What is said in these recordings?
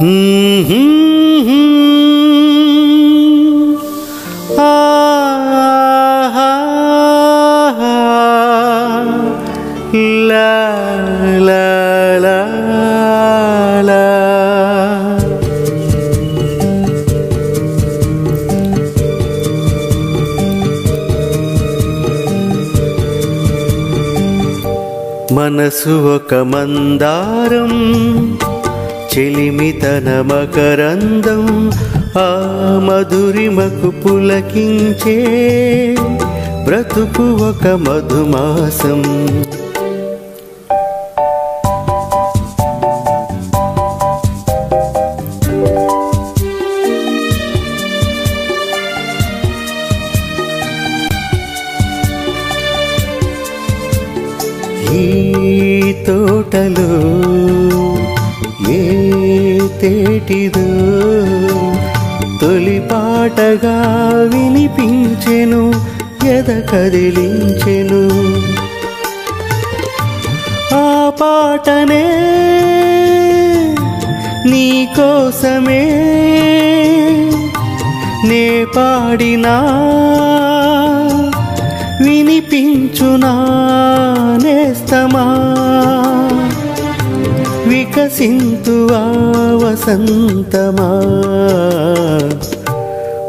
Mm-hmm. మనసు ఒక మందారం చెలిమితన మకరందం ఆ మధురిమకు పులకించే బ్రతుకు ఒక మధుమాసం. తోటలో ఏ తేటిదో తొలి పాటగా వినిపించెను ఎద కదిలించెను. ఆ పాటనే నీ కోసమే నే పాడినా వినిపించునా నేస్తమా? వికసింతువా వసంతమా?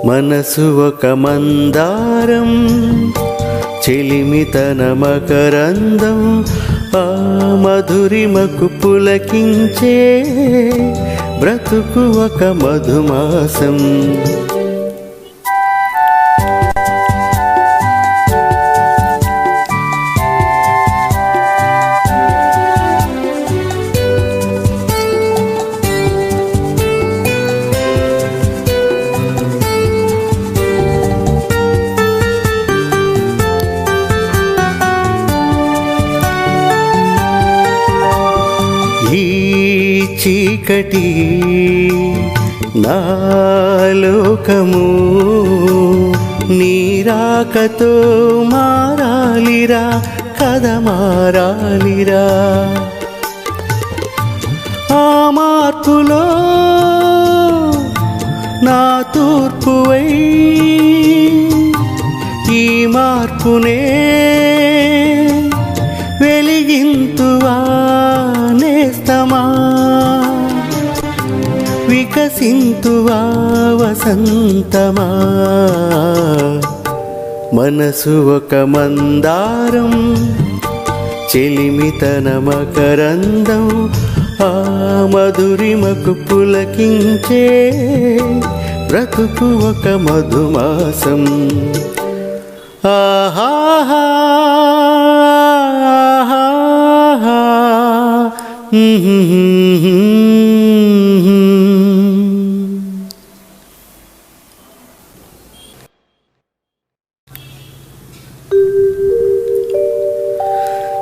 మనసు ఒక మందారం చెలిమితన మకరందం ఆ మధురిమకు పులకించే బ్రతుకు ఒక మధుమాసం. చీకటి నాలోకము నీరాకతో మారాలిరా కథ మారాలిరా. ఆ మార్పులో నా తూర్పువై ఈ మార్పునే వెలిగింతువా నేస్తమా? వికసింతువా వసంతమా? మనసు ఒక మందారం చెలిమితన మకరందం ఆ మధురిమకు పులకించే బ్రతుకు ఒక మధుమాసం. ఆహాహా ఆహా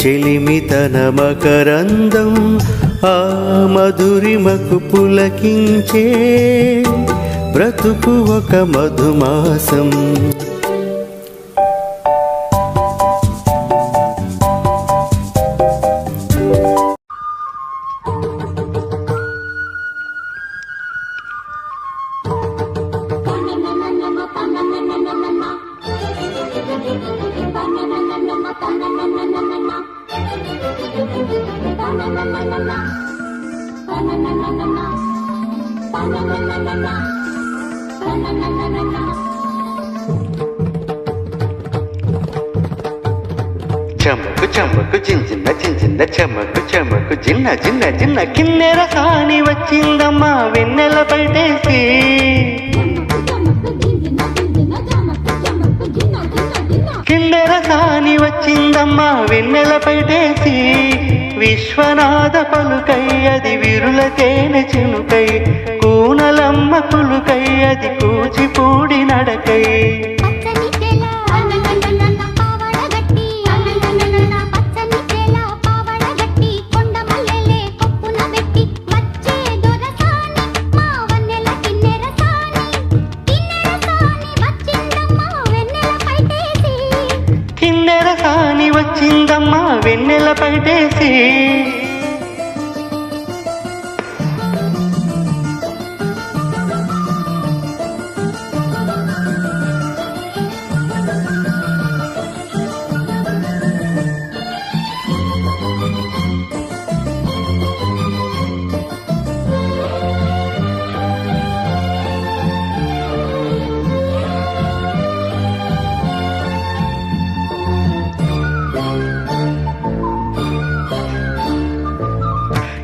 చెలిమితన మకరందం ఆ మధురిమకు పులకించే బ్రతుకు ఒక మధుమాసం. చెమకు చెమకు జింజిన్న జింజిన్న చెమకు చెమకు జిన్న జిన్న జిన్న కిన్నెర కాని వచ్చిందమ్మా వెన్నెల పైటేసి వెన్నెల కాని వచ్చిందమ్మా వెన్నెలపై తేసి విశ్వనాథ పలుకై అది విరుల తేనె చినుకై. కూనలమ్మ పులుకై అది కూచిపూడి నడకై. వచ్చిందమ్మా వెన్నెల పైదేసి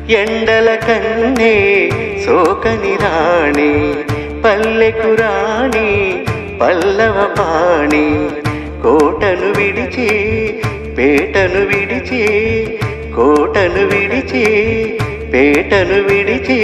ఎండల కన్నే సోకని రాణి పల్లెకు రాణి పల్లవ పాణి. కోటను విడిచి పేటను విడిచి కోటను విడిచి పేటను విడిచి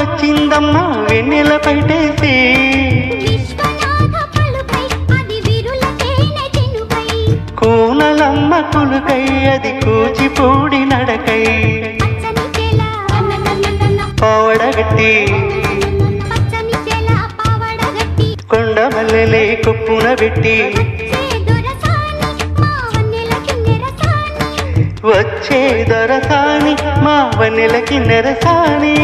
వచ్చిందమ్మా వెన్నెల పైటేసి. కోనలమ్మ కొలుకై అది కూచిపూడి నడకై. పావడగట్టి. కొండమల్లెలే కుప్పున పెట్టి. వచ్చే దొరసాని మా వన్నెలకి నెరసాని.